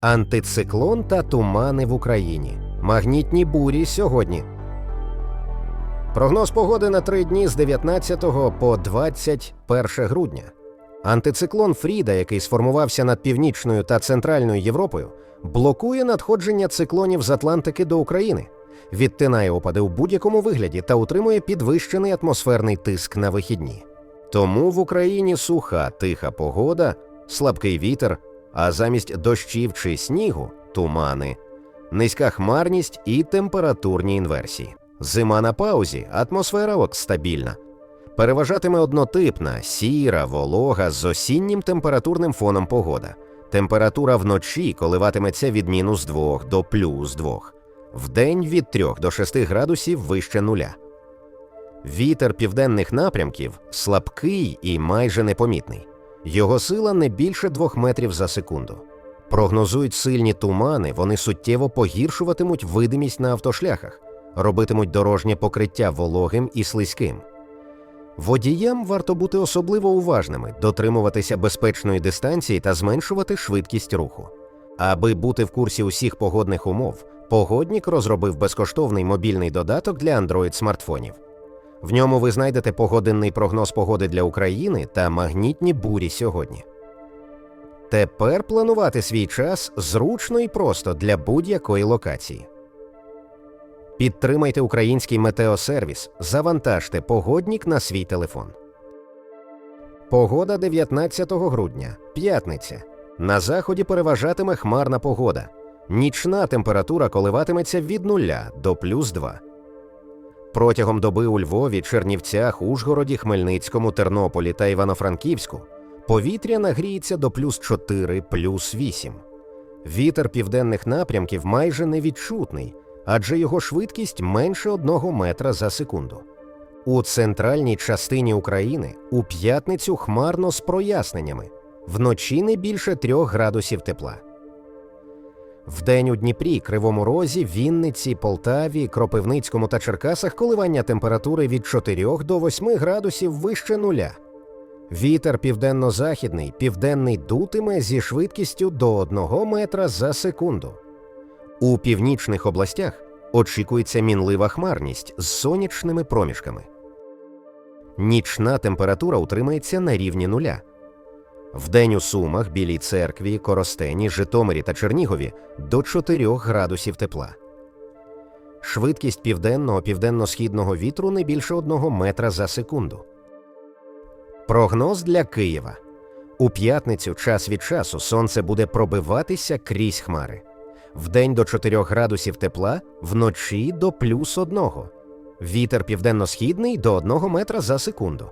Антициклон та тумани в Україні. Магнітні бурі сьогодні. Прогноз погоди на три дні з 19 по 21 грудня. Антициклон Фріда, який сформувався над північною та центральною Європою, блокує надходження циклонів з Атлантики до України, відтинає опади у будь-якому вигляді та утримує підвищений атмосферний тиск на вихідні. Тому в Україні суха, тиха погода, слабкий вітер, а замість дощів чи снігу тумани, низька хмарність і температурні інверсії. Зима на паузі, атмосфера стабільна. Переважатиме однотипна, сіра, волога з осіннім температурним фоном погода. Температура вночі коливатиметься від мінус 2 до плюс 2. Вдень від 3 до 6 градусів вище нуля. Вітер південних напрямків слабкий і майже непомітний. Його сила не більше 2 метрів за секунду. Прогнозують сильні тумани, вони суттєво погіршуватимуть видимість на автошляхах, робитимуть дорожнє покриття вологим і слизьким. Водіям варто бути особливо уважними, дотримуватися безпечної дистанції та зменшувати швидкість руху. Аби бути в курсі усіх погодних умов, погоднік розробив безкоштовний мобільний додаток для Android смартфонів. В ньому ви знайдете погодинний прогноз погоди для України та магнітні бурі сьогодні. Тепер планувати свій час зручно і просто для будь-якої локації. Підтримайте український метеосервіс, завантажте погоднік на свій телефон. Погода 19 грудня, п'ятниця. На заході переважатиме хмарна погода. Нічна температура коливатиметься від 0 до плюс 2. Протягом доби у Львові, Чернівцях, Ужгороді, Хмельницькому, Тернополі та Івано-Франківську повітря нагріється до плюс 4, плюс 8. Вітер південних напрямків майже невідчутний, адже його швидкість менше 1 метра за секунду. У центральній частині України у п'ятницю хмарно з проясненнями, вночі не більше 3 градусів тепла. Вдень у Дніпрі, Кривому Розі, Вінниці, Полтаві, Кропивницькому та Черкасах коливання температури від 4 до 8 градусів вище нуля. Вітер південно-західний, південний дутиме зі швидкістю до 1 метра за секунду. У північних областях очікується мінлива хмарність з сонячними проміжками. Нічна температура утримається на рівні нуля. Вдень у Сумах, Білій церкві, Коростені, Житомирі та Чернігові до 4 градусів тепла. Швидкість південного південно-східного вітру не більше 1 метра за секунду. Прогноз для Києва. У п'ятницю час від часу сонце буде пробиватися крізь хмари. Вдень до 4 градусів тепла, вночі до плюс 1. Вітер південно-східний до 1 метра за секунду.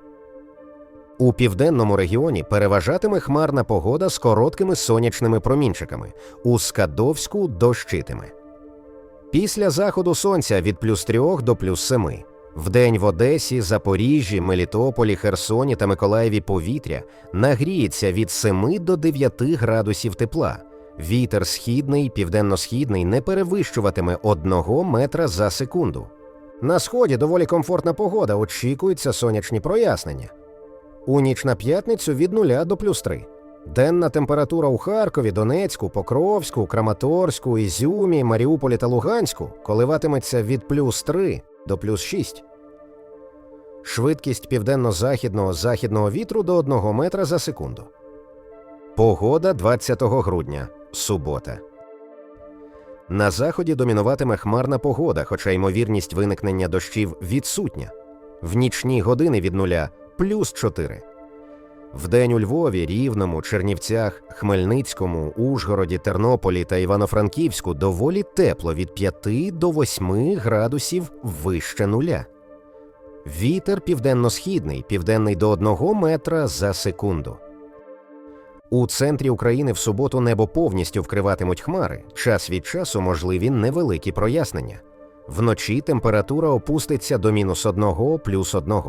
У південному регіоні переважатиме хмарна погода з короткими сонячними промінчиками. У Скадовську дощитиме. Після заходу сонця від плюс 3 до плюс 7. Вдень в Одесі, Запоріжжі, Мелітополі, Херсоні та Миколаєві повітря нагріється від 7 до 9 градусів тепла. Вітер східний, південно-східний не перевищуватиме 1 метра за секунду. На сході доволі комфортна погода, очікуються сонячні прояснення. У ніч на п'ятницю від 0 до плюс 3. Денна температура у Харкові, Донецьку, Покровську, Краматорську, Ізюмі, Маріуполі та Луганську коливатиметься від плюс 3 до плюс 6. Швидкість південно-західного західного вітру до 1 метра за секунду. Погода 20 грудня. Субота. На заході домінуватиме хмарна погода, хоча ймовірність виникнення дощів відсутня. В нічні години від нуля плюс 4. Вдень у Львові, Рівному, Чернівцях, Хмельницькому, Ужгороді, Тернополі та Івано-Франківську доволі тепло від 5 до 8 градусів вище нуля. Вітер південно-східний, південний до 1 метра за секунду. У центрі України в суботу небо повністю вкриватимуть хмари, час від часу можливі невеликі прояснення. Вночі температура опуститься до мінус 1 плюс 1.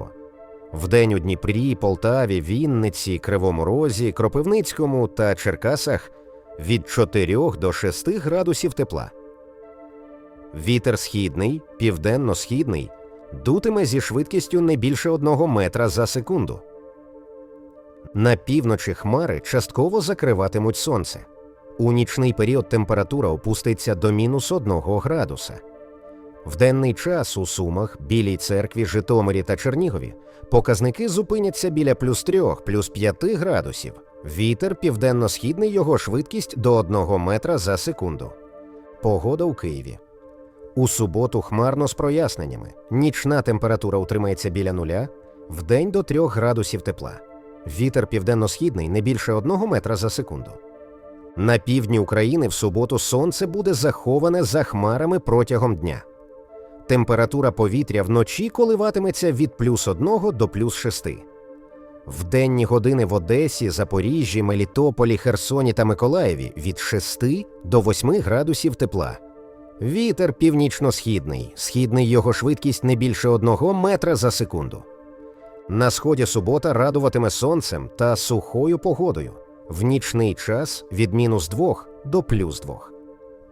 Вдень у Дніпрі, Полтаві, Вінниці, Кривому Розі, Кропивницькому та Черкасах від 4 до 6 градусів тепла. Вітер східний, південно-східний дутиме зі швидкістю не більше 1 метра за секунду. На півночі хмари частково закриватимуть сонце. У нічний період температура опуститься до мінус 1 градуса. В денний час у Сумах, Білій церкві, Житомирі та Чернігові показники зупиняться біля плюс 3, плюс 5 градусів. Вітер південно-східний його швидкість до 1 метра за секунду. Погода у Києві. У суботу хмарно з проясненнями. Нічна температура утримається біля нуля, вдень до 3 градусів тепла. Вітер південно-східний не більше 1 метра за секунду. На півдні України в суботу сонце буде заховане за хмарами протягом дня. Температура повітря вночі коливатиметься від плюс 1 до плюс 6. В денні години в Одесі, Запоріжжі, Мелітополі, Херсоні та Миколаєві від 6 до 8 градусів тепла. Вітер північно-східний, східний його швидкість не більше 1 метра за секунду. На сході субота радуватиме сонцем та сухою погодою. В нічний час від мінус 2 до плюс 2.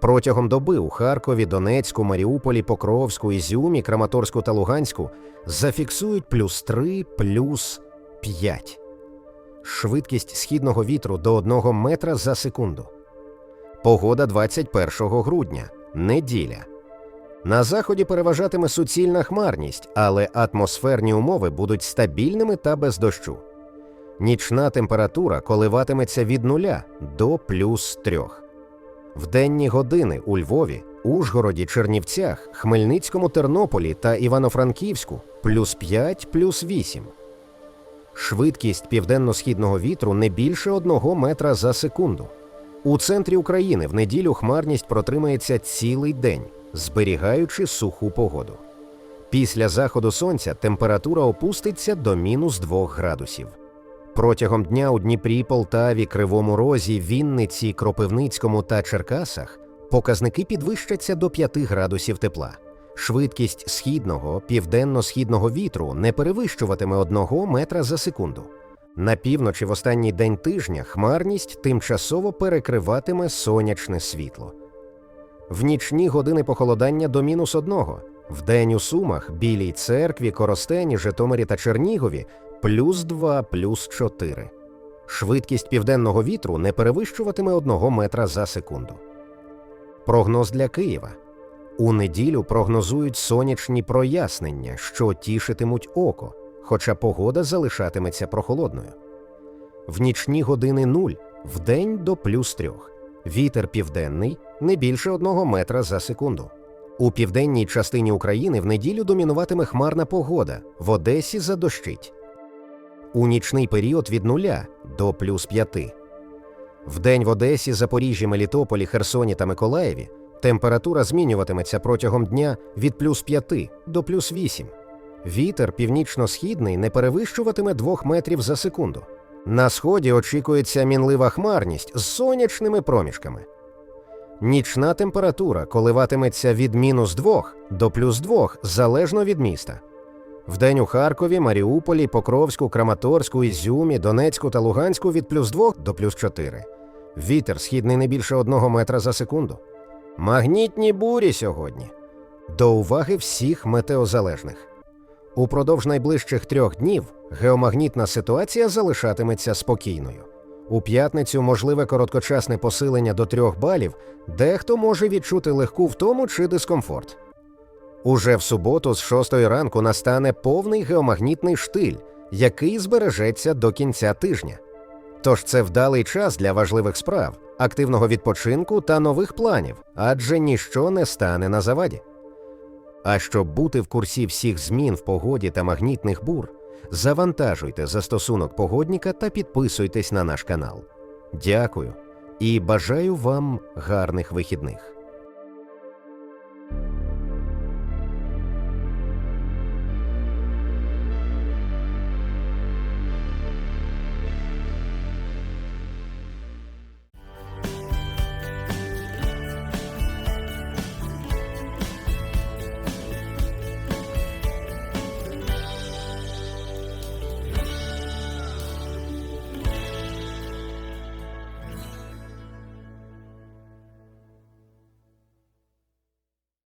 Протягом доби у Харкові, Донецьку, Маріуполі, Покровську, Ізюмі, Краматорську та Луганську зафіксують плюс 3, плюс 5. Швидкість східного вітру до 1 метра за секунду. Погода 21 грудня. Неділя. На заході переважатиме суцільна хмарність, але атмосферні умови будуть стабільними та без дощу. Нічна температура коливатиметься від 0 до плюс 3. В денні години у Львові, Ужгороді, Чернівцях, Хмельницькому, Тернополі та Івано-Франківську плюс 5, плюс 8. Швидкість південно-східного вітру не більше 1 метра за секунду. У центрі України в неділю хмарність протримається цілий день, зберігаючи суху погоду. Після заходу сонця температура опуститься до мінус 2 градусів. Протягом дня у Дніпрі, Полтаві, Кривому Розі, Вінниці, Кропивницькому та Черкасах показники підвищаться до 5 градусів тепла. Швидкість східного, південно-східного вітру не перевищуватиме 1 метра за секунду. На півночі в останній день тижня хмарність тимчасово перекриватиме сонячне світло. В нічні години похолодання до мінус одного. Вдень у Сумах, Білій церкві, Коростені, Житомирі та Чернігові плюс 2, плюс 4. Швидкість південного вітру не перевищуватиме 1 метра за секунду. Прогноз для Києва. У неділю прогнозують сонячні прояснення, що тішитимуть око, хоча погода залишатиметься прохолодною. В нічні години 0, вдень до плюс 3. Вітер південний не більше 1 метра за секунду. У південній частині України в неділю домінуватиме хмарна погода, в Одесі задощить. У нічний період від 0 до плюс 5. Вдень в Одесі, Запоріжжі, Мелітополі, Херсоні та Миколаєві температура змінюватиметься протягом дня від плюс 5 до плюс 8. Вітер північно-східний не перевищуватиме 2 метрів за секунду. На сході очікується мінлива хмарність з сонячними проміжками. Нічна температура коливатиметься від мінус 2 до плюс 2 залежно від міста. Вдень у Харкові, Маріуполі, Покровську, Краматорську, Ізюмі, Донецьку та Луганську від плюс 2 до плюс 4. Вітер східний не більше 1 метра за секунду. Магнітні бурі сьогодні. До уваги всіх метеозалежних. Упродовж найближчих трьох днів геомагнітна ситуація залишатиметься спокійною. У п'ятницю можливе короткочасне посилення до трьох балів, дехто може відчути легку втому чи дискомфорт. Уже в суботу з 6 ранку настане повний геомагнітний штиль, який збережеться до кінця тижня. Тож це вдалий час для важливих справ, активного відпочинку та нових планів, адже ніщо не стане на заваді. А щоб бути в курсі всіх змін в погоді та магнітних бур, завантажуйте застосунок погодніка та підписуйтесь на наш канал. Дякую і бажаю вам гарних вихідних.